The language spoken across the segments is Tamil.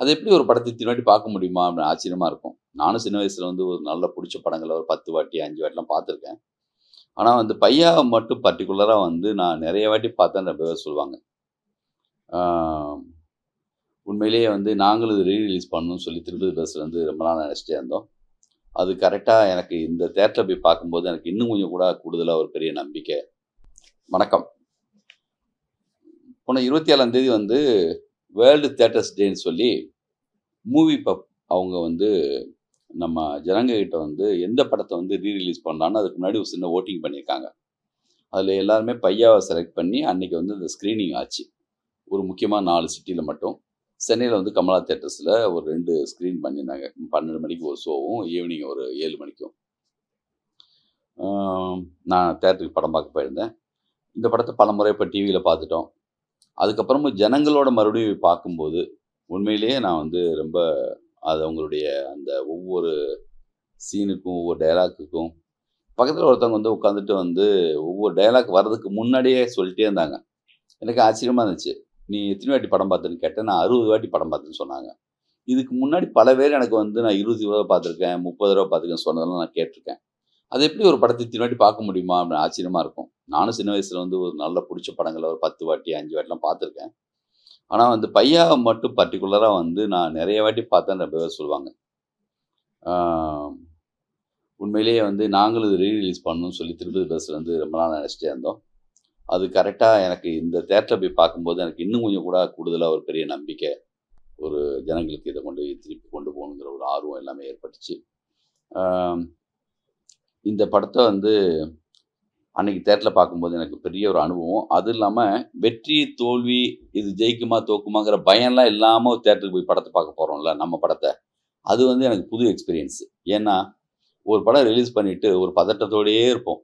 அது எப்படி ஒரு படத்தை திருவாட்டி வாட்டி பார்க்க முடியுமா? அப்படின்னு ஆச்சரியமா இருக்கும். நானும் சின்ன வயசுல வந்து ஒரு நல்ல பிடிச்ச படங்களை ஒரு பத்து வாட்டி அஞ்சு வாட்டிலாம் பார்த்துருக்கேன். ஆனால் வந்து பையா மட்டும் பர்டிகுலராக வந்து நான் நிறைய வாட்டி பார்த்தேன் நிறைய பேர் சொல்லுவாங்க. உண்மையிலேயே வந்து நாங்களும் இது ரீ ரிலீஸ் பண்ணணும்னு சொல்லி திருப்பதி பஸ்ஸில் வந்து ரொம்ப நாள் நினச்சிட்டே இருந்தோம். அது கரெக்டாக எனக்கு இந்த தேட்டரில் போய் பார்க்கும்போது எனக்கு இன்னும் கொஞ்சம் கூட கூடுதலாக ஒரு பெரிய நம்பிக்கை. வணக்கம். போன இருபத்தி ஏழாம் தேதி வந்து வேர்ல்டு தேட்டர்ஸ் டேன்னு சொல்லி மூவி பப் அவங்க வந்து நம்ம ஜனங்க கிட்ட வந்து எந்த படத்தை வந்து ரீ ரிலீஸ் பண்ணலான்னு அதுக்கு முன்னாடி ஒரு சின்ன ஓட்டிங் பண்ணியிருக்காங்க. அதில் எல்லாருமே பையாவை செலக்ட் பண்ணி அன்றைக்கி வந்து இந்த ஸ்க்ரீனிங் ஆச்சு. ஒரு முக்கியமாக நாலு சிட்டியில் மட்டும். சென்னையில் வந்து கமலா தேட்டர்ஸில் ஒரு ரெண்டு ஸ்க்ரீன் பண்ணியிருந்தாங்க. பன்னெண்டு மணிக்கு ஒரு ஷோவும் ஈவினிங் ஒரு ஏழு மணிக்கும். நான் தேட்டருக்கு படம் பார்க்க போயிருந்தேன். இந்த படத்தை பல முறை இப்போ டிவியில் பார்த்துட்டோம். அதுக்கப்புறமும் ஜனங்களோட மறுபடியும் பார்க்கும்போது உண்மையிலேயே நான் வந்து ரொம்ப அது அவங்களுடைய அந்த ஒவ்வொரு சீனுக்கும் ஒவ்வொரு டைலாக்குக்கும் பக்கத்தில் ஒருத்தவங்க வந்து உட்காந்துட்டு வந்து ஒவ்வொரு டைலாக் வர்றதுக்கு முன்னாடியே சொல்லிட்டே இருந்தாங்க. எனக்கு ஆச்சரியமாக இருந்துச்சு. நீ எத்தனை வாட்டி படம் பார்த்துன்னு கேட்டேன். நான் அறுபது வாட்டி படம் பார்த்துன்னு சொன்னாங்க. இதுக்கு முன்னாடி பல பேர் எனக்கு வந்து நான் இருபது தடவை பார்த்துருக்கேன் முப்பது தடவை பார்த்துருக்கேன் சொன்னதெல்லாம் நான் கேட்டிருக்கேன். அது எப்படி ஒரு படத்தை இத்தனை வாட்டி பார்க்க முடியுமா அப்படின்னு ஆச்சரியமாக இருக்கும். நானும் சின்ன வயசில் வந்து ஒரு நல்ல பிடிச்ச படங்களை ஒரு பத்து வாட்டி அஞ்சு வாட்டிலாம் பார்த்துருக்கேன். ஆனால் வந்து பையாவை மட்டும் பர்டிகுலராக வந்து நான் நிறைய வாட்டி பார்த்தேன் நிறைய பேர் சொல்லுவாங்க. உண்மையிலேயே வந்து நாங்களும் இது ரீ ரிலீஸ் பண்ணணும்னு சொல்லி திருப்பதி பஸ்ஸில் வந்து ரொம்ப நாள் நினச்சிட்டே இருந்தோம். அது கரெக்டாக எனக்கு இந்த தேட்டரில் போய் பார்க்கும்போது எனக்கு இன்னும் கொஞ்சம் கூட கூடுதலாக ஒரு பெரிய நம்பிக்கை ஒரு ஜனங்களுக்கு இதை கொண்டு போய் திருப்பி கொண்டு போகணுங்கிற ஒரு ஆர்வம் எல்லாமே ஏற்பட்டுச்சு. இந்த படத்தை வந்து அன்னைக்கு தேட்டரில் பார்க்கும்போது எனக்கு பெரிய ஒரு அனுபவம். அது இல்லாமல் வெற்றி தோல்வி இது ஜெயிக்குமா தோக்குமாங்கிற பயம்லாம் இல்லாமல் தேட்டருக்கு போய் படத்தை பார்க்க போகிறோம்ல நம்ம படத்தை. அது வந்து எனக்கு புது எக்ஸ்பீரியன்ஸ் ஏன்னா ஒரு படம் ரிலீஸ் பண்ணிட்டு ஒரு பதட்டத்தோடயே இருப்போம்.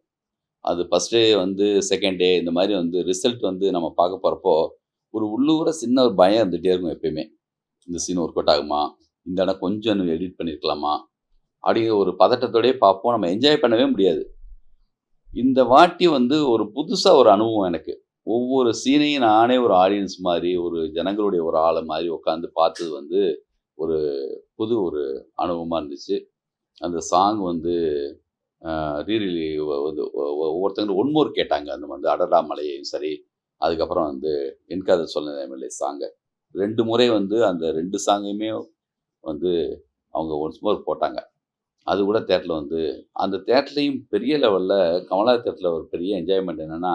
அது ஃபஸ்ட் டே வந்து செகண்ட் டே இந்த மாதிரி வந்து ரிசல்ட் வந்து நம்ம பார்க்க போகிறப்போ ஒரு உள்ளூர சின்ன ஒரு பயம் இருந்துகிட்டே இருக்கும் எப்பயுமே. இந்த சீன் ஒர்க் அவுட் ஆகுமா? இந்த இடம் கொஞ்சம் எடிட் பண்ணியிருக்கலாமா அப்படிங்கிற ஒரு பதட்டத்தோடயே பார்ப்போம். நம்ம என்ஜாய் பண்ணவே முடியாது. இந்த வாட்டி வந்து ஒரு புதுசாக ஒரு அனுபவம் எனக்கு. ஒவ்வொரு சீனையும் நானே ஒரு ஆடியன்ஸ் மாதிரி ஒரு ஜனங்களுடைய ஒரு ஆளை மாதிரி உட்காந்து பார்த்தது வந்து ஒரு புது ஒரு அனுபவமாக இருந்துச்சு. அந்த சாங் வந்து ரீரிலி வந்து ஒ- ஒவ்வொருத்தங்களும் ஒன்மோர் கேட்டாங்க. அந்த வந்து அடடா மலையையும் சரி அதுக்கப்புறம் வந்து என்காத சொல்ல எம்எல்ஏ சாங்கை ரெண்டு முறை வந்து அந்த ரெண்டு சாங்கையுமே வந்து அவங்க ஒன்ஸ் மோர் போட்டாங்க. அது கூட தேட்டரில் வந்து அந்த தேட்டர்லையும் பெரிய லெவலில் கமலா தேட்டரில் ஒரு பெரிய என்ஜாய்மெண்ட் என்னென்னா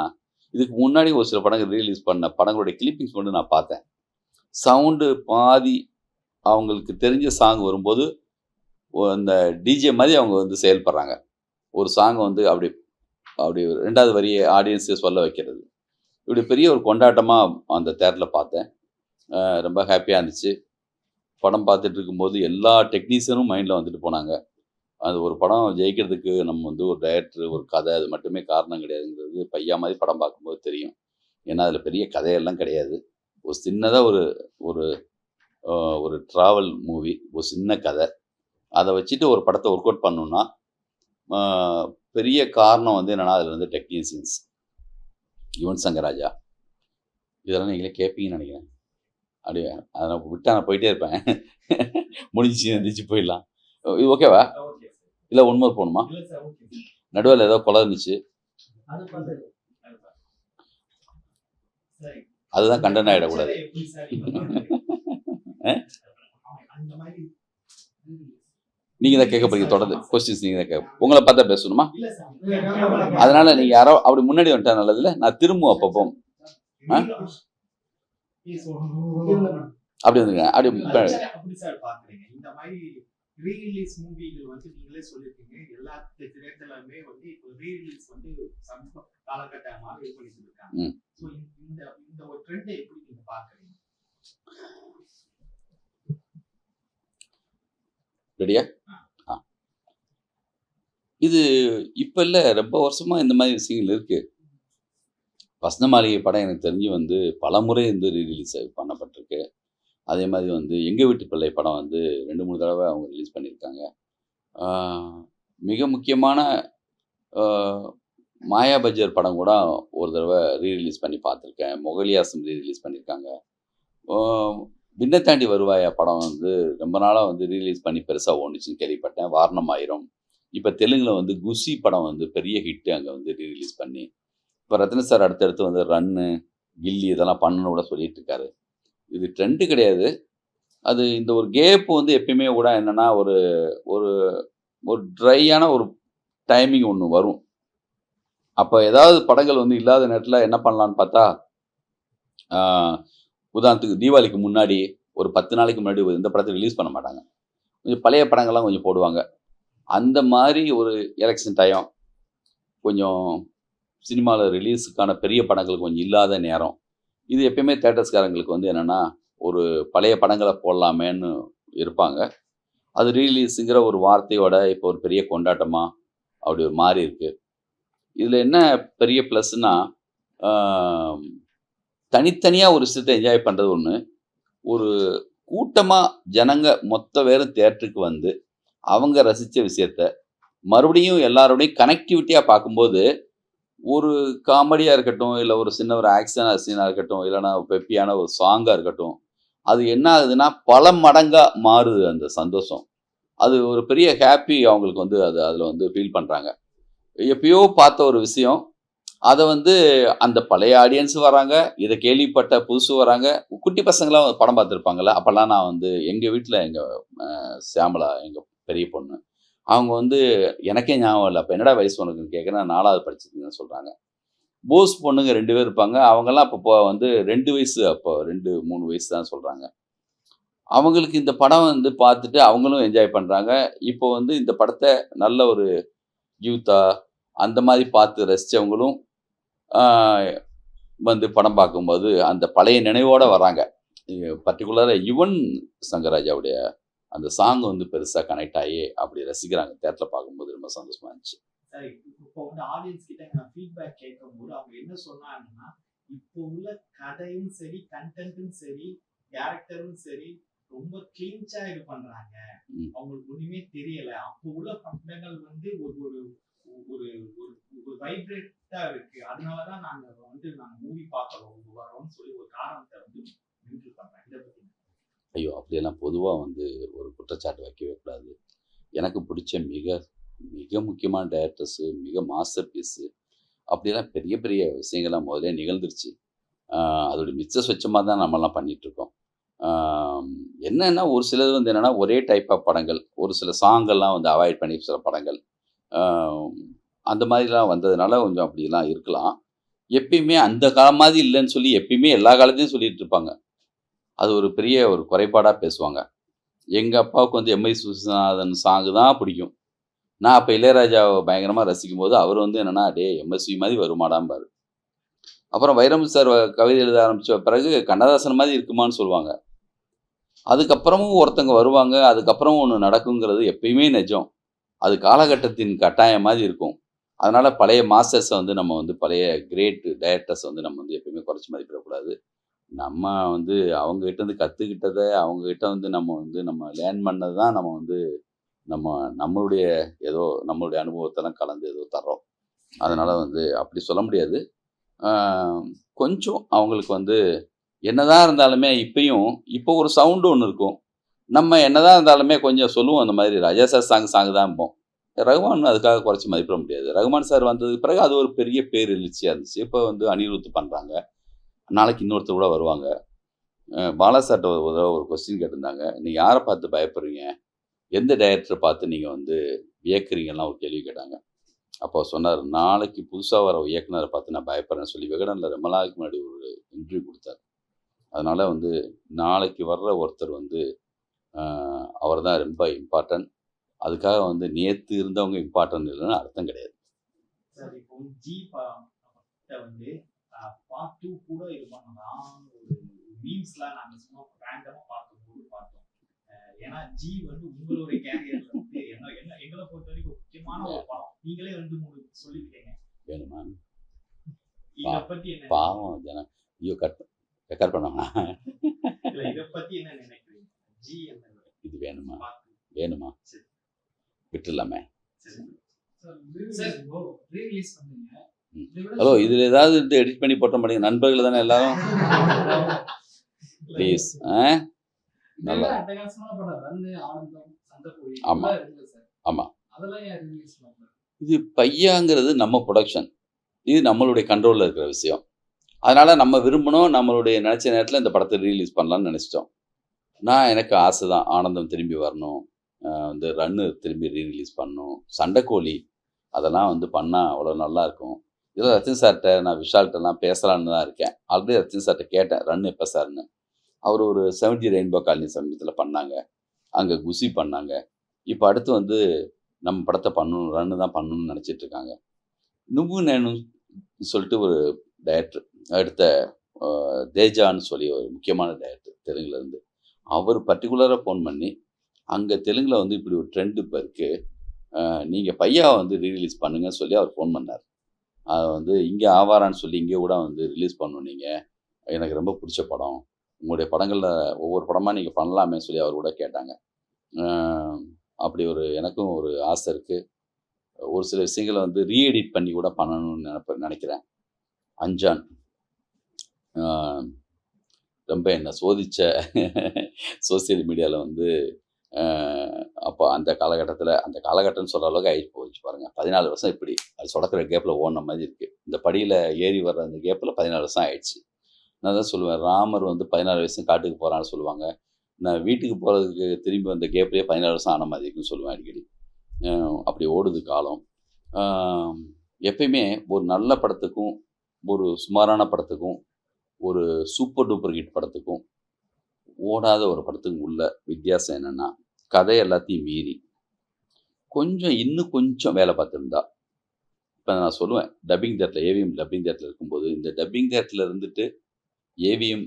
இதுக்கு முன்னாடி ஒரு சில படங்கள் ரிலீஸ் பண்ண படங்களுடைய கிளிப்பிங்ஸ் மட்டும் நான் பார்த்தேன். சவுண்டு பாதி அவங்களுக்கு தெரிஞ்ச சாங் வரும்போது அந்த டிஜே மாதிரி அவங்க வந்து செயல்படுறாங்க. ஒரு சாங்கை வந்து அப்படி அப்படி ரெண்டாவது வரியை ஆடியன்ஸே சொல்ல வைக்கிறது. இப்படி பெரிய ஒரு கொண்டாட்டமாக அந்த தேட்டரில் பார்த்தேன். ரொம்ப ஹாப்பியாக இருந்துச்சு. படம் பார்த்துட்டு இருக்கும்போது எல்லா டெக்னீஷியனும் மைண்டில் வந்துட்டு போனாங்க. அது ஒரு படம் ஜெயிக்கிறதுக்கு நம்ம வந்து ஒரு டைரக்டர் ஒரு கதை அது மட்டுமே காரணம் கிடையாதுங்கிறது பையா மாதிரி படம் பார்க்கும்போது தெரியும். ஏன்னா அதில் பெரிய கதையெல்லாம் கிடையாது. ஒரு சின்னதாக ஒரு ஒரு ஒரு ட்ராவல் மூவி ஒரு சின்ன கதை. அதை வச்சுட்டு ஒரு படத்தை ஒர்க் அவுட் பண்ணணும்னா பெரிய காரணம் வந்து என்னென்னா அதில் வந்து டெக்னீஷியன்ஸ் யுவன் சங்கர் ராஜா இதெல்லாம் நீங்களே கேட்பீங்கன்னு நினைக்கிறேன். அப்படியே? அதை நான் விட்டா நான் போயிட்டே இருப்பேன். முடிஞ்சு எந்திரிச்சு போயிடலாம். இது ஓகேவா இல்லை ஒன்மோர் போகணுமா நடுவில் ஏதோ கொலை இருந்துச்சு அதுதான் கண்டன் ஆகிடக்கூடாது நீங்க தான் கேட்க போறீங்க தொடர்ந்து கொஸ்டின்ஸ் நீங்கள் தான் கேட்க உங்களை பார்த்தா பேசணுமா அதனால நீங்கள் யாரோ அப்படி முன்னாடி வந்துட்டா நல்லதில்ல நான் திரும்பும் அப்பப்போ அப்படி வந்துங்க அப்படி ரீரிலீஸ் மூவிகள் வந்து நீங்களே சொல்லிருக்கீங்க எல்லா திரையரங்குகளுமே வந்து இப்போ ரீரிலீஸ் வந்து சமீப காலகட்டமாக இது பண்ணிட்டு இருக்காங்க. ஸோ இந்த இந்த ஒரு ட்ரெண்டை எப்படி நீங்க பாக்குறீங்க ரெடியா இது இப்போ இல்லை ரொம்ப வருஷமா இந்த மாதிரி விஷயங்கள் இருக்கு. வசந்த மாளிகை படம் எனக்கு தெரிஞ்சு வந்து பல முறை வந்து ரீரிலீஸ் பண்ணப்பட்டிருக்கு. அதே மாதிரி வந்து எங்கள் வீட்டு பிள்ளை படம் வந்து ரெண்டு மூணு தடவை அவங்க ரிலீஸ் பண்ணியிருக்காங்க. மிக முக்கியமான மாயா பஜர் படம் கூட ஒரு தடவை ரீரிலீஸ் பண்ணி பார்த்துருக்கேன். மொகலியாசம் ரீரிலீஸ் பண்ணியிருக்காங்க. பின்னத்தாண்டி தாண்டி வருவாயா படம் வந்து ரொம்ப நாளாக வந்து ரிலீஸ் பண்ணி பெருசாக ஓடுச்சுன்னு கேள்விப்பட்டேன். வாரணம் ஆயிரம். இப்போ தெலுங்கில் வந்து குசி படம் வந்து பெரிய ஹிட்டு அங்கே வந்து ரிலீஸ் பண்ணி இப்போ ரத்ன சார் அடுத்தடுத்து வந்து ரன்னு கில்லி இதெல்லாம் பண்ணணும் கூட சொல்லிட்டு இருக்காரு. இது ட்ரெண்டு கிடையாது. அது இந்த ஒரு கேப் வந்து எப்பயுமே கூட என்னென்னா ஒரு ஒரு ஒரு ட்ரையான ஒரு டைமிங் ஒன்று வரும். அப்போ ஏதாவது படங்கள் வந்து இல்லாத நேரத்தில் என்ன பண்ணலான்னு பார்த்தா உதாரணத்துக்கு தீபாவளிக்கு முன்னாடி ஒரு பத்து நாளைக்கு முன்னாடி இந்த படத்தை ரிலீஸ் பண்ண மாட்டாங்க. கொஞ்சம் பழைய படங்கள்லாம் கொஞ்சம் போடுவாங்க. அந்த மாதிரி ஒரு எலெக்ஷன் டைம் கொஞ்சம் சினிமாவில் ரிலீஸுக்கான பெரிய படங்கள் கொஞ்சம் இல்லாத நேரம் இது எப்பயுமே தேட்டர்ஸ்காரங்களுக்கு வந்து என்னென்னா ஒரு பழைய படங்களை போடலாமேன்னு இருப்பாங்க. அது ரீலீஸுங்கிற ஒரு வார்த்தையோட இப்போ ஒரு பெரிய கொண்டாட்டமாக அப்படி ஒரு மாறி இருக்கு. இதில் என்ன பெரிய ப்ளஸ்னா தனித்தனியாக ஒரு விஷயத்தை என்ஜாய் பண்ணுறது ஒன்று ஒரு கூட்டமாக ஜனங்க மொத்த பேரும் தேட்டருக்கு வந்து அவங்க ரசித்த விஷயத்த மறுபடியும் எல்லாரோடையும் கனெக்டிவிட்டியாக பார்க்கும்போது ஒரு காமெடியாக இருக்கட்டும் இல்லை ஒரு சின்ன ஒரு ஆக்ஷனாக சீனாக இருக்கட்டும் இல்லைன்னா பெப்பியான ஒரு சாங்காக இருக்கட்டும் அது என்ன ஆகுதுன்னா பல மடங்காக மாறுது அந்த சந்தோஷம். அது ஒரு பெரிய ஹாப்பி அவங்களுக்கு வந்து அது அதில் வந்து ஃபீல் பண்ணுறாங்க எப்பயோ பார்த்த ஒரு விஷயம் அதை வந்து அந்த பழைய ஆடியன்ஸ் வராங்க இதை கேள்விப்பட்ட புதுசு வராங்க குட்டி பசங்களாம் படம் பார்த்துருப்பாங்கல்ல அப்போல்லாம் நான் வந்து எங்கள் வீட்டில் எங்கள் சியாமலா எங்கள் பெரிய பொண்ணு அவங்க வந்து எனக்கே ஞாபகம் இல்லை. அப்போ என்னடா வயசு உனக்கு கேட்குறேன் நாலாவது படிச்சிருக்கீங்கன்னு சொல்கிறாங்க போஸ் பொண்ணுங்க ரெண்டு பேர் இருப்பாங்க. அவங்கெல்லாம் அப்போ வந்து ரெண்டு வயசு அப்போ ரெண்டு மூணு வயசு தான் சொல்கிறாங்க அவங்களுக்கு இந்த படம் வந்து பார்த்துட்டு அவங்களும் என்ஜாய் பண்ணுறாங்க இப்போ வந்து இந்த படத்தை நல்ல ஒரு யூத்தா அந்த மாதிரி பார்த்து ரசித்தவங்களும் வந்து படம் பார்க்கும்போது அந்த பழைய நினைவோடு வராங்க. பர்டிகுலராக யுவன் சங்கராஜாவுடைய அந்த சாங் வந்து பெருசாக கனெக்ட் ஆகி அப்படி ரசிக்கிறாங்க. தேட்டரில் பார்க்கும்போது ரொம்ப சந்தோஷமா இருந்துச்சு. சரி இப்போ வந்து ஆடியன்ஸ் கிட்ட நான் ஃபீட்பேக் கேட்கும்போது அவங்க என்ன சொன்னாங்கன்னா இப்போ உள்ள கதையும் சரி கண்டென்ட்டும் சரி கேரக்டரும் சரி ரொம்ப கிளீன்ச்சா இது பண்றாங்க. அவங்களுக்கு ஒண்ணுமே தெரியல. அப்போ உள்ள படங்கள் வந்து ஒரு ஒரு ஒரு ஒரு வைப்ரேட்டா இருக்கு. அதனாலதான் நாங்க வந்து நாங்க மூவி பார்க்கறோம் வரோம்னு சொல்லி ஒரு காரணத்தை வந்து நின்று பண்றாங்க இதை பத்தி ஐயோ அப்படியெல்லாம் பொதுவாக வந்து ஒரு குற்றச்சாட்டு வைக்கவே கூடாது. எனக்கு பிடிச்ச மிக மிக முக்கியமான டேரக்டர்ஸு மிக மாஸ்டர் பீஸு அப்படியெல்லாம் பெரிய பெரிய விஷயங்கள்லாம் முதல்ல நிகழ்ந்துருச்சு. ஆஹ் அதோட மிச்ச சொச்சமாக தான் நம்மலாம் பண்ணிகிட்ருக்கோம் என்னென்னா ஒரு சிலது வந்து என்னென்னா ஒரே டைப் ஆஃப் படங்கள் ஒரு சில சாங்கெல்லாம் வந்து அவாய்ட் பண்ணி சில படங்கள். அந்த மாதிரிலாம் வந்ததுனால கொஞ்சம் அப்படிலாம் இருக்கலாம். எப்பயுமே அந்த காலம் மாதிரி இல்லைன்னு சொல்லி எப்பயுமே எல்லா காலத்தையும் சொல்லிகிட்டு இருப்பாங்க அது ஒரு பெரிய ஒரு குறைபாடாக பேசுவாங்க. எங்கள் அப்பாவுக்கு வந்து எம்ஐ சுசிநாதன் சாங்கு தான் பிடிக்கும். நான் அப்போ இளையராஜாவை பயங்கரமாக ரசிக்கும் போது அவர் வந்து என்னென்னா டே எம்எஸ்வி மாதிரி வருமாடாம்பார் அப்புறம் வைரமு சார் கவிதை எழுத ஆரம்பித்த பிறகு கண்ணதாசன் மாதிரி இருக்குமான்னு சொல்லுவாங்க. அதுக்கப்புறமும் ஒருத்தங்க வருவாங்க. அதுக்கப்புறம் ஒன்று நடக்குங்கிறது எப்பயுமே நிஜம். அது காலகட்டத்தின் கட்டாயம் மாதிரி இருக்கும். அதனால் பழைய மாஸ்டர்ஸை வந்து நம்ம வந்து பழைய கிரேட் டைரக்டர்ஸை வந்து நம்ம வந்து எப்பயுமே குறைச்சி மதிப்பிடக்கூடாது. நம்ம வந்து அவங்ககிட்ட இருந்து கற்றுக்கிட்டதை அவங்ககிட்ட வந்து நம்ம வந்து நம்ம லேர்ன் பண்ணது தான் நம்ம வந்து நம்ம நம்மளுடைய ஏதோ நம்மளுடைய அனுபவத்தெல்லாம் கலந்து ஏதோ தர்றோம். அதனால் வந்து அப்படி சொல்ல முடியாது. கொஞ்சம் அவங்களுக்கு வந்து என்னதான் இருந்தாலுமே இப்பயும் இப்போ ஒரு சவுண்டு ஒன்று இருக்கும். நம்ம என்னதான் இருந்தாலுமே கொஞ்சம் சொல்லுவோம் அந்த மாதிரி ராஜா சார் சாங் சாங் தான் இருப்போம். ரகுமான் அதுக்காக குறைச்சி மதிப்பிட முடியாது. ரகுமான் சார் வந்ததுக்கு பிறகு அது ஒரு பெரிய பேர் எழுச்சியாக இருந்துச்சு. இப்போ வந்து அனிருத் பண்ணுறாங்க நாளைக்கு இன்னொருத்தர் கூட வருவாங்க. பாலாசார்ட்ட ஒரு ஒரு தடவை ஒரு கொஸ்டின் கேட்டிருந்தாங்க. நீங்கள் யாரை பார்த்து பயப்படுறீங்க? எந்த டைரக்டரை பார்த்து நீங்கள் வந்து வியக்குறீங்கலாம் ஒரு கேள்வி கேட்டாங்க. அப்போ சொன்னார் நாளைக்கு புதுசாக வர இயக்குனரை பார்த்து நான் பயப்படுறேன்னு சொல்லி விகடனில் ரொம்ப நாளைக்கு முன்னாடி ஒரு இன்டர்வியூ கொடுத்தார். அதனால் வந்து நாளைக்கு வர்ற ஒருத்தர் வந்து அவர் தான் ரொம்ப இம்பார்ட்டன்ட் அதுக்காக வந்து நேற்று இருந்தவங்க இம்பார்ட்டன்ட் இல்லைன்னு அர்த்தம் கிடையாது. சார் இப்போ ஜி வந்து பார்ட் டூ கூட இது பண்ணலாம். ஒரு மீம்ஸ்லாம் நாங்க சும்மா ரேண்டமா பார்க்கும்போது பார்த்தோம் அஹ் ஏன்னா ஜி வந்து உங்களுடைய கேரியர்ல வந்து என்ன என்ன எங்களை பொறுத்த வரைக்கும் முக்கியமான ஒரு படம். நீங்களே ரெண்டு மூணு சொல்லிருக்கீங்க வேணுமா இத பத்தி என்ன பாவம் ஜன ஐயோ கட் ரெக்கார்ட் பண்ணோம்னா இல்ல இத பத்தி என்ன நினைக்கிறீங்க? ஜி இது வேணுமா? வேணுமா? சரி. விட்டுலாமே சரி. ஹலோ இதில் ஏதாவது எடிட் பண்ணி போட்ட மாட்டேங்க. நண்பர்கள் தானே எல்லாரும்? ப்ளீஸ் ஆ? நல்லா. இதெல்லாம் அட்டகாசமான படம். ரன்னு ஆனந்தம் சண்டைக்கோழி ஆமா. இதெல்லாம் இருக்குல்ல சார்? ஆமா. அதெல்லாம் ஏன் ரிலீஸ் பண்ணல இது பையாங்கிறது நம்ம ப்ரொடக்ஷன் இது நம்மளுடைய கண்ட்ரோலில் இருக்கிற விஷயம். அதனால் நம்ம விரும்பணும் நம்மளுடைய நினச்ச நேரத்தில் இந்த படத்தை ரீலீஸ் பண்ணலாம்னு நினச்சிட்டோம். நான் எனக்கு ஆசை தான் ஆனந்தம் திரும்பி வரணும். வந்து ரன்னு திரும்பி ரீரிலீஸ் பண்ணணும். சண்டைக்கோழி அதெல்லாம் வந்து பண்ணால் அவ்வளோ நல்லா இருக்கும். இதில் ரத்தின் சார்கிட்ட நான் விஷால்கிட்டலாம் பேசலான்னு தான் இருக்கேன். ஆல்ரெடி ரத்தின் சார்கிட்ட கேட்டேன் ரன் எப்போ சார்னு அவர் ஒரு செவன்டி ரெயின்போ காலனி சமீபத்தில் பண்ணாங்க. அங்கே குசி பண்ணாங்க. இப்போ அடுத்து வந்து நம்ம படத்தை பண்ணணும் ரன்னு தான் பண்ணணும்னு நினச்சிட்டு இருக்காங்க. நுங்கு நேனு சொல்லிட்டு ஒரு டைரக்டர் அடுத்த தேஜான்னு சொல்லி ஒரு முக்கியமான டைரக்டர் தெலுங்குலேருந்து அவர் பர்டிகுலராக ஃபோன் பண்ணி அங்கே தெலுங்கில் வந்து இப்படி ஒரு ட்ரெண்ட் இப்போ இருக்குது நீங்கள் பையாவை வந்து ரீரிலீஸ் பண்ணுங்கன்னு சொல்லி அவர் ஃபோன் பண்ணார். அது வந்து இங்கே ஆவாரான்னு சொல்லி இங்கே கூட வந்து ரிலீஸ் பண்ணணும் நீங்கள் எனக்கு ரொம்ப பிடிச்ச படம். உங்களுடைய படங்களில் ஒவ்வொரு படமாக நீங்கள் பண்ணலாமே சொல்லி அவர் கூட கேட்டாங்க. அப்படி ஒரு எனக்கும் ஒரு ஆசை இருக்குது ஒரு சில விஷயங்களை வந்து ரீஎடிட் பண்ணி கூட பண்ணணும்னு நினைப்ப நினைக்கிறேன். அஞ்சான். ரொம்ப என்னை சோதித்த சோசியல் மீடியாவில் வந்து அப்போ அந்த காலகட்டத்தில் அந்த காலகட்டம்னு சொல்கிற அளவுக்கு ஆகி போச்சு பாருங்கள் பதினாலு வருஷம் இப்படி அது சொடக்கிற கேப்பில் ஓடின மாதிரி இருக்குது இந்த படியில் ஏறி வர்ற அந்த கேப்பில் பதினாலு வருஷம் ஆயிடுச்சு. நான் தான் சொல்லுவேன் ராமர் வந்து பதினாலு வயசு காட்டுக்கு போகிறான்னு சொல்லுவாங்க. நான் வீட்டுக்கு போகிறதுக்கு திரும்பி வந்த கேப்லேயே பதினாலு வருஷம் ஆன மாதிரி இருக்குன்னு சொல்லுவேன் அடிக்கடி. அப்படி ஓடுது காலம். எப்பயுமே ஒரு நல்ல படத்துக்கும் ஒரு சுமாரான படத்துக்கும் ஒரு சூப்பர் டூப்பர் ஹிட் படத்துக்கும் ஓடாத ஒரு படத்துக்கு உள்ள வித்தியாசம் என்னென்னா கதை எல்லாத்தையும் மீறி. கொஞ்சம் இன்னும் கொஞ்சம் வேலை பார்த்துருந்தா இப்போ நான் சொல்லுவேன் டப்பிங் தேட்டரில் ஏவிஎம் டப்பிங் தேட்டரில் இருக்கும்போது இந்த டப்பிங் தேட்டரில் இருந்துட்டு ஏவிஎம்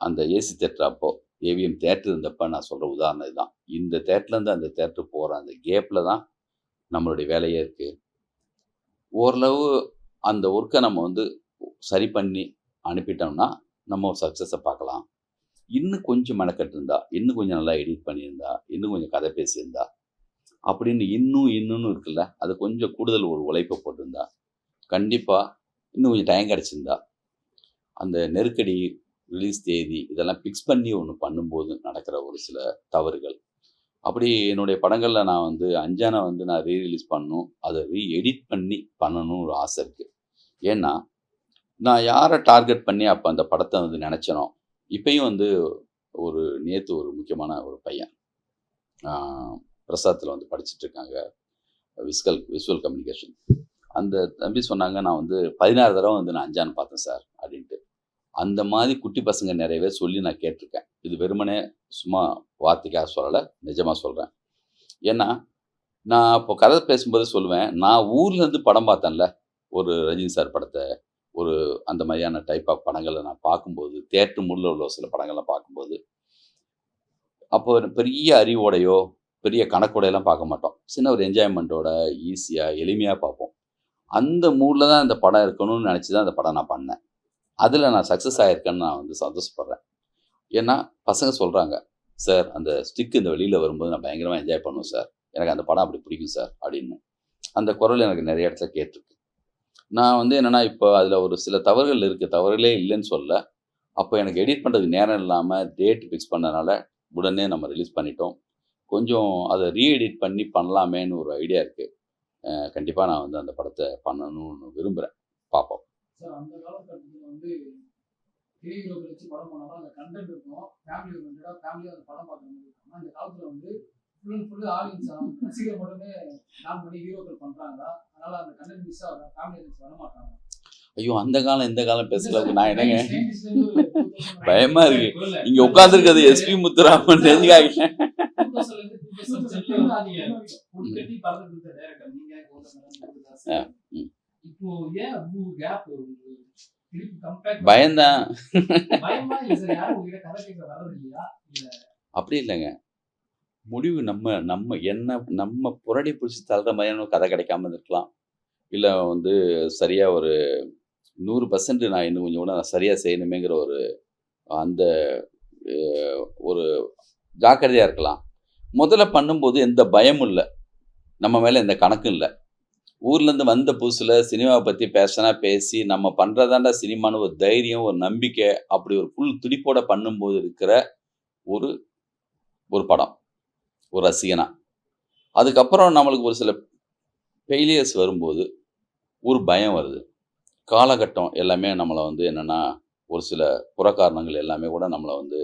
அந்த ஏசி தேட்டர் அப்போ ஏவிஎம் தேட்டர் இருந்தப்ப நான் சொல்கிற உதாரணம் இதுதான். இந்த தேட்டர்லேருந்து அந்த தேட்டர் போகிற அந்த கேப்பில் தான் நம்மளுடைய வேலையே இருக்குது ஓரளவு அந்த ஒர்க்கை நம்ம வந்து சரி பண்ணி அனுப்பிட்டோம்னா நம்ம சக்ஸஸை பார்க்கலாம். இன்னும் கொஞ்சம் மெனக்கட்டிருந்தா இன்னும் கொஞ்சம் நல்லா எடிட் பண்ணியிருந்தா இன்னும் கொஞ்சம் கதை பேசியிருந்தா அப்படின்னு இன்னும் இன்னும் இருக்குல்ல அது கொஞ்சம் கூடுதல் ஒரு உழைப்பை போட்டிருந்தா கண்டிப்பாக இன்னும் கொஞ்சம் டைம் கிடச்சிருந்தா அந்த நெருக்கடி ரிலீஸ் தேதி இதெல்லாம் ஃபிக்ஸ் பண்ணி ஒன்று பண்ணும்போது நடக்கிற ஒரு சில தவறுகள். அப்படி என்னுடைய படங்களில் நான் வந்து அஞ்சானை வந்து நான் ரீ ரிலீஸ் பண்ணணும் அதை ரீ எடிட் பண்ணி பண்ணணும்னு ஒரு ஆசை இருக்குது ஏன்னா நான் யாரை டார்கெட் பண்ணி அப்போ அந்த படத்தை வந்து நினச்சனோ இப்பயும் வந்து ஒரு நேற்று ஒரு முக்கியமான ஒரு பையன் பிரசாத்தில் வந்து படிச்சுட்டு இருக்காங்க விஸ்கல் விசுவல் கம்யூனிகேஷன் அந்த தம்பி சொன்னாங்க நான் வந்து பதினாறு தடவை வந்து நான் அஞ்சான்னு பார்த்தேன் சார் அப்படின்ட்டு. அந்த மாதிரி குட்டி பசங்க நிறையவே சொல்லி நான் கேட்டிருக்கேன். இது வெறுமனே சும்மா வார்த்தைக்காக சொல்லலை நிஜமாக சொல்கிறேன் ஏன்னா நான் இப்போ கதை பேசும்போது சொல்லுவேன் நான் ஊர்லேருந்து படம் பார்த்தேன்ல ஒரு ரஜினி சார் படத்தை. ஒரு அந்த மாதிரியான டைப் ஆஃப் படங்களை நான் பார்க்கும்போது தேட்டர் முள்ள உள்ள சில படங்கள்லாம் பார்க்கும்போது அப்போ பெரிய அறிவோடையோ பெரிய கணக்கோடையெல்லாம் பார்க்க மாட்டோம். சின்ன ஒரு என்ஜாய்மெண்ட்டோட ஈஸியாக எளிமையாக பார்ப்போம். அந்த மூடில் தான் இந்த படம் இருக்கணும்னு நினச்சி தான் அந்த படம் நான் பண்ணேன். அதில் நான் சக்ஸஸ் ஆகிருக்கேன்னு நான் வந்து சந்தோஷப்படுறேன். ஏன்னா பசங்க சொல்கிறாங்க சார் அந்த ஸ்டிக் இந்த வெளியில் வரும்போது நான் பயங்கரமாக என்ஜாய் பண்ணுவேன் சார். எனக்கு அந்த படம் அப்படி பிடிக்கும் சார். அப்படின்னு. அந்த குரல் எனக்கு நிறைய இடத்துல கேட்டிருக்கு. நான் வந்து என்னென்னா இப்போ அதில் ஒரு சில தவறுகள் இருக்குது தவறுகளே இல்லைன்னு சொல்ல. அப்போ எனக்கு எடிட் பண்ணுறதுக்கு நேரம் இல்லாமல் டேட் ஃபிக்ஸ் பண்ணனால உடனே நம்ம ரிலீஸ் பண்ணிட்டோம். கொஞ்சம் அதை ரீஎடிட் பண்ணி பண்ணலாமேன்னு ஒரு ஐடியா இருக்குது கண்டிப்பாக நான் வந்து அந்த படத்தை பண்ணணும்னு விரும்புகிறேன் பார்ப்போம் படம் அந்த கண்டென்ட் இருக்கும் ஃபேமிலி ஃபேமிலியாக அந்த படம் பார்க்குற மாதிரி இருக்கும் காலத்தில் வந்து ஃபுல் அண்ட் ஃபுல்லு ஆடியன்ஸ் ரசிகர் மட்டுமே நான் பண்ணி ஹீரோக்கள் பண்ணுறாங்களா அதனால அந்த கண்டென்ட் மிஸ் ஆகுதா ஃபேமிலி ஆடியன்ஸ் வர மாட்டாங்க ஐயோ அந்த காலம் இந்த காலம் பேசுறதுக்கு நான் என்னங்க? பயமா இருக்கு. இங்கே உட்காந்துருக்கிறது எஸ்பி முத்துராமன் தெரிஞ்சுக்காங்க பயம்தான் அப்படி இல்லைங்க. முடிவு நம்ம நம்ம என்ன நம்ம புரடி பிடிச்சி தள்ளுற மாதிரியான கதை கிடைக்காம இருக்கலாம் இல்லை வந்து சரியாக ஒரு நூறு பர்சன்ட் நான் இன்னும் கொஞ்சம் கூட நான் சரியாக செய்யணுமேங்கிற ஒரு அந்த ஒரு ஜாக்கிரதையாக இருக்கலாம். முதல்ல பண்ணும்போது எந்த பயமும் இல்லை. நம்ம மேலே எந்த கணக்கும் இல்லை. ஊர்லேருந்து வந்த புதுசில் சினிமாவை பற்றி பேசினா பேசி நம்ம பண்ணுறதாண்டா சினிமான்னு ஒரு தைரியம் ஒரு நம்பிக்கை அப்படி ஒரு புல் துடிப்போட பண்ணும்போது இருக்கிற ஒரு ஒரு படம். ஒரு ரசிகனா. அதுக்கப்புறம் நம்மளுக்கு ஒரு சில ஃபெயிலியர்ஸ் வரும்போது ஒரு பயம் வருது. காலகட்டம் எல்லாமே நம்மளை வந்து என்னென்னா ஒரு சில புறக்காரணங்கள் எல்லாமே கூட நம்மளை வந்து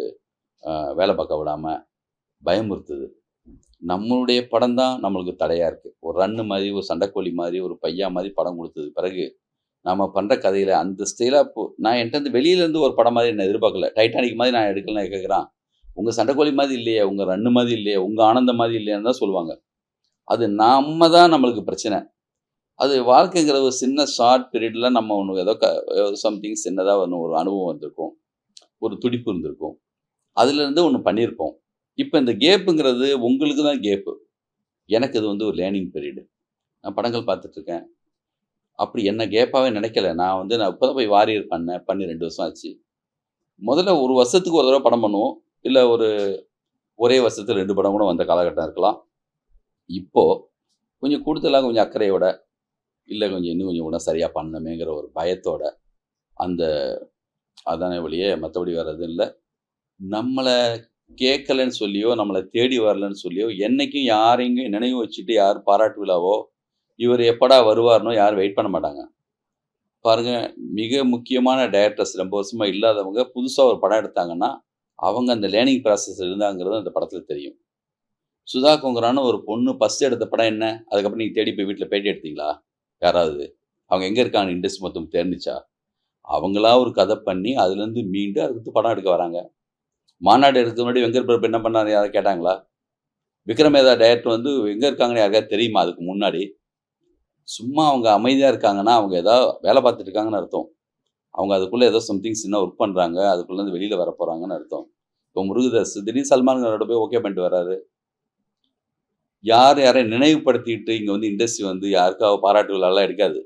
வேலை பார்க்க விடாமல் பயமுறுத்துது. நம்மளுடைய படம் தான் நம்மளுக்கு தடையாக இருக்குது ஒரு ரன்னு மாதிரி ஒரு சண்டைக்கோழி மாதிரி ஒரு பையா மாதிரி படம் கொடுத்தது. பிறகு நம்ம பண்ணுற கதையில் அந்த ஸ்டைலாக இப்போ நான் என்கிட்ட வெளியிலேருந்து ஒரு படம் மாதிரி என்ன எதிர்பார்க்கல. டைட்டானிக் மாதிரி நான் எடுக்கலன்னு கேட்குறான் உங்கள் சண்டைக்கோழி மாதிரி இல்லையே உங்கள் ரன்னு மாதிரி இல்லையே உங்கள் ஆனந்தம் மாதிரி இல்லையான்னு தான் சொல்லுவாங்க. அது நம்ம தான் நம்மளுக்கு பிரச்சனை. அது வாழ்க்கைங்கிற ஒரு சின்ன ஷார்ட் பீரியடில் நம்ம ஒன்று ஏதோ க சம்திங் சின்னதாக ஒன்று ஒரு அனுபவம் வந்திருக்கும். ஒரு துடிப்பு இருந்திருக்கும். அதுலேருந்து ஒன்று பண்ணியிருப்போம். இப்போ இந்த கேப்புங்கிறது உங்களுக்கு தான் கேப்பு எனக்கு இது வந்து ஒரு லேர்னிங் பீரியடு நான் படங்கள் பார்த்துட்ருக்கேன் அப்படி என்ன கேப்பாகவே நினைக்கல. நான் வந்து நான் இப்போ தான் போய் வாரியர் பண்ணேன். பண்ணி ரெண்டு வருஷம் ஆச்சு. முதல்ல ஒரு வருஷத்துக்கு ஒரு தடவை படம் பண்ணுவோம். இல்லை ஒரு ஒரே வருஷத்தில் ரெண்டு படம் கூட வந்த காலகட்டம் இருக்கலாம். இப்போது கொஞ்சம் கூடுதலாக கொஞ்சம் அக்கறையோட இல்லை கொஞ்சம் இன்னும் கொஞ்சம் கூட சரியாக பண்ணணுமேங்கிற ஒரு பயத்தோட அந்த அதானே வழியே மற்றபடி வர்றது இல்லை. நம்மளை கேட்கலன்னு சொல்லியோ நம்மளை தேடி வரலன்னு சொல்லியோ என்னைக்கும் யாரையும் நினைவு வச்சுட்டு யார் பாராட்டு விழாவோ இவர் எப்படா வருவார்னோ யாரும் வெயிட் பண்ண மாட்டாங்க. பாருங்கள் மிக முக்கியமான டைரக்டர்ஸ் ரொம்ப வருஷமாக இல்லாதவங்க புதுசாக ஒரு படம் எடுத்தாங்கன்னா அவங்க அந்த லேர்னிங் ப்ராசஸ் இருந்தாங்கிறது அந்த படத்தில் தெரியும். சுதா கொங்கரான ஒரு பொண்ணு ஃபஸ்ட் எடுத்த படம் என்ன? அதுக்கப்புறம் நீங்கள் தேடி போய் வீட்டில் பேட்டி எடுத்தீங்களா? யாராவது? அவங்க எங்கே இருக்காங்க இண்டஸ்ட்ரி மொத்தம் தெரிஞ்சிச்சா? அவங்களா ஒரு கதை பண்ணி அதுலேருந்து மீண்டு அதுக்கு படம் எடுக்க வராங்க. மாநாடு எடுக்க முன்னாடி வெங்கட் பிரபு என்ன பண்ணாரு? யாராவது கேட்டாங்களா? விக்ரமேதா டைரக்டர் வந்து எங்கே இருக்காங்கன்னு யாருக்காவது தெரியுமா அதுக்கு முன்னாடி? சும்மா அவங்க அமைதியாக இருக்காங்கன்னா அவங்க ஏதாவது வேலை பார்த்துட்டு இருக்காங்கன்னு அர்த்தம். அவங்க அதுக்குள்ளே ஏதோ சம்திங் சின்ன ஒர்க் பண்ணுறாங்க அதுக்குள்ளேருந்து வெளியில் வர போகிறாங்கன்னு அர்த்தம். இப்போ முருகதாஸ் திடீர் சல்மான் கானோட போய் ஓகே பண்ணிட்டு வராரு யார் யாரையும் நினைவுபடுத்திட்டு இங்கே வந்து இண்டஸ்ட்ரி வந்து யாருக்காக பாராட்டுகளெல்லாம் எடுக்காது.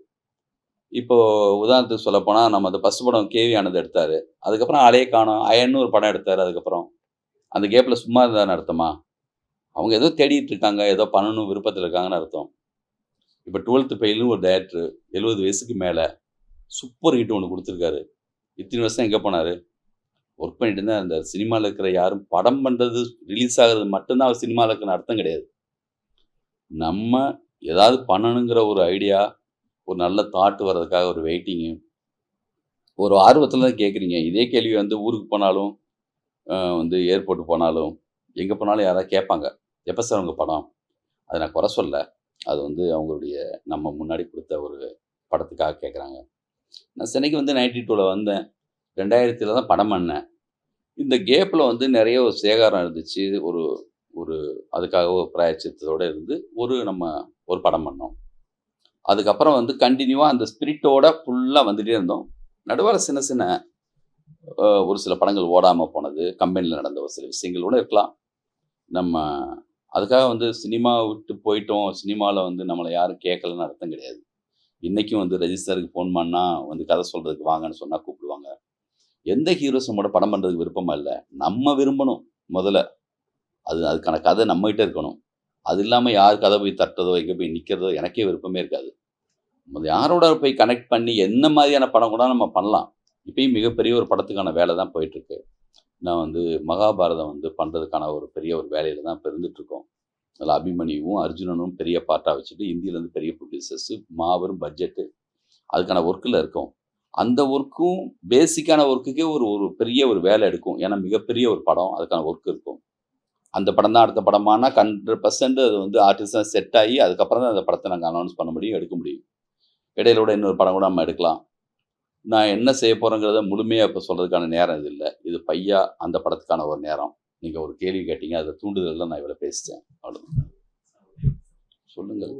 இப்போ உதாரணத்துக்கு சொல்லப்போனால் நம்ம அந்த ஃபஸ்ட் படம் கேவி ஆனது எடுத்தார். அதுக்கப்புறம் அலைய காணும். அயன்னு ஒரு படம் எடுத்தார் அதுக்கப்புறம். அந்த கேப்பில் சும்மா இருந்தான்னு அர்த்தமா? அவங்க ஏதோ தேடிட்டு இருக்காங்க ஏதோ பண்ணணும் விருப்பத்தில் இருக்காங்கன்னு அர்த்தம். இப்போ டுவெல்த்து ஃபெயிலும் ஒரு டேரக்டர் எழுபது வயசுக்கு மேலே சூப்பர் ஹிட் ஒன்று கொடுத்துருக்காரு. இத்தனை வருஷம் எங்கே போனார்? ஒர்க் பண்ணிட்டு இருந்தால் அந்த சினிமாவில் இருக்கிற யாரும் படம் பண்ணுறது ரிலீஸ் ஆகுறது மட்டும்தான் அவர் சினிமாவில் இருக்கிற அர்த்தம் கிடையாது. நம்ம ஏதாவது பண்ணணுங்கிற ஒரு ஐடியா ஒரு நல்ல தாட் வர்றதுக்காக ஒரு வெயிட்டிங்கு ஒரு ஆர்வத்தில் தான் கேட்குறீங்க இதே கேள்வி வந்து ஊருக்கு போனாலும் வந்து ஏர்போர்ட் போனாலும் எங்கே போனாலும் யாராவது கேட்பாங்க. எப்போ சார் உங்கள் படம்? அதை நான் குறை சொல்ல அது வந்து அவங்களுடைய நம்ம முன்னாடி கொடுத்த ஒரு படத்துக்காக கேட்குறாங்க நான் சென்னைக்கு வந்து நைன்டி டூவில் வந்தேன். ரெண்டாயிரத்தில் தான் படம் பண்ணேன். இந்த கேப்பில் வந்து நிறைய ஒரு சேகாரம் இருந்துச்சு. ஒரு ஒரு அதுக்காக ஒரு பிராயச்சித்தோடு இருந்து ஒரு நம்ம ஒரு படம் பண்ணோம். அதுக்கப்புறம் வந்து கண்டினியூவாக அந்த ஸ்பிரிட்டோட ஃபுல்லாக வந்துகிட்டே இருந்தோம். நடுவில் சின்ன சின்ன ஒரு சில படங்கள் ஓடாமல் போனது. கம்பெனியில் நடந்த ஒரு சில விஷயங்கள் கூட இருக்கலாம். நம்ம அதுக்காக வந்து சினிமா விட்டு போயிட்டோம். சினிமாவில் வந்து நம்மளை யாரும் கேட்கலன்னு அர்த்தம் கிடையாது. இன்றைக்கும் வந்து ரெஜிஸ்டருக்கு ஃபோன் பண்ணால் வந்து கதை சொல்கிறதுக்கு வாங்கன்னு சொன்னால் கூப்பிடுவாங்க. எந்த ஹீரோஸ் நம்மளோட படம் பண்ணுறதுக்கு விருப்பமாக இல்லை. நம்ம விரும்பணும் முதல்ல. அது அதுக்கான கதை நம்மகிட்ட இருக்கணும். அது இல்லாமல் யார் கதை போய் தட்டுறதோ எங்கே போய் நிற்கிறதோ எனக்கே விருப்பமே இருக்காது. முதல் யாரோட போய் கனெக்ட் பண்ணி என்ன மாதிரியான படம் கூட நம்ம பண்ணலாம். இப்பயும் மிகப்பெரிய ஒரு படத்துக்கான வேலை தான் போயிட்டுருக்கு நான் வந்து மகாபாரதம் வந்து பண்ணுறதுக்கான ஒரு பெரிய ஒரு வேலையில் தான் இப்போ இருந்துகிட்ருக்கோம் அதில் அபிமன்யுவும் அர்ஜுனனும் பெரிய பார்ட்டாக வச்சுட்டு இந்தியிலேருந்து பெரிய ப்ரொடியூசர்ஸு மாபெரும் பட்ஜெட்டு அதுக்கான ஒர்க்கில் இருக்கும். அந்த ஒர்க்கும் பேசிக்கான ஒர்க்குக்கே ஒரு ஒரு பெரிய ஒரு வேலை எடுக்கும். ஏன்னா மிகப்பெரிய ஒரு படம் அதுக்கான ஒர்க் இருக்கும். அந்த படம் தான் அடுத்த படமானா ஹண்ட்ரட் பர்சன்ட் அது வந்து ஆர்டிஸ்டாக செட் ஆகி அதுக்கப்புறம் தான் அந்த படத்தை நாங்கள் அனௌன்ஸ் பண்ண முடியும் எடுக்க முடியும். இடையில கூட இன்னொரு படம் கூட நம்ம எடுக்கலாம். நான் என்ன செய்ய போகிறேங்கிறத முழுமையாக இப்போ சொல்கிறதுக்கான நேரம் இது இல்லை. இது பையா அந்த படத்துக்கான ஒரு நேரம். நீங்கள் ஒரு கேள்வி கேட்டீங்க அதை தூண்டுதல் தான் நான் இவ்வளோ பேசிட்டேன். அவ்வளோதான் சொல்லுங்கள்.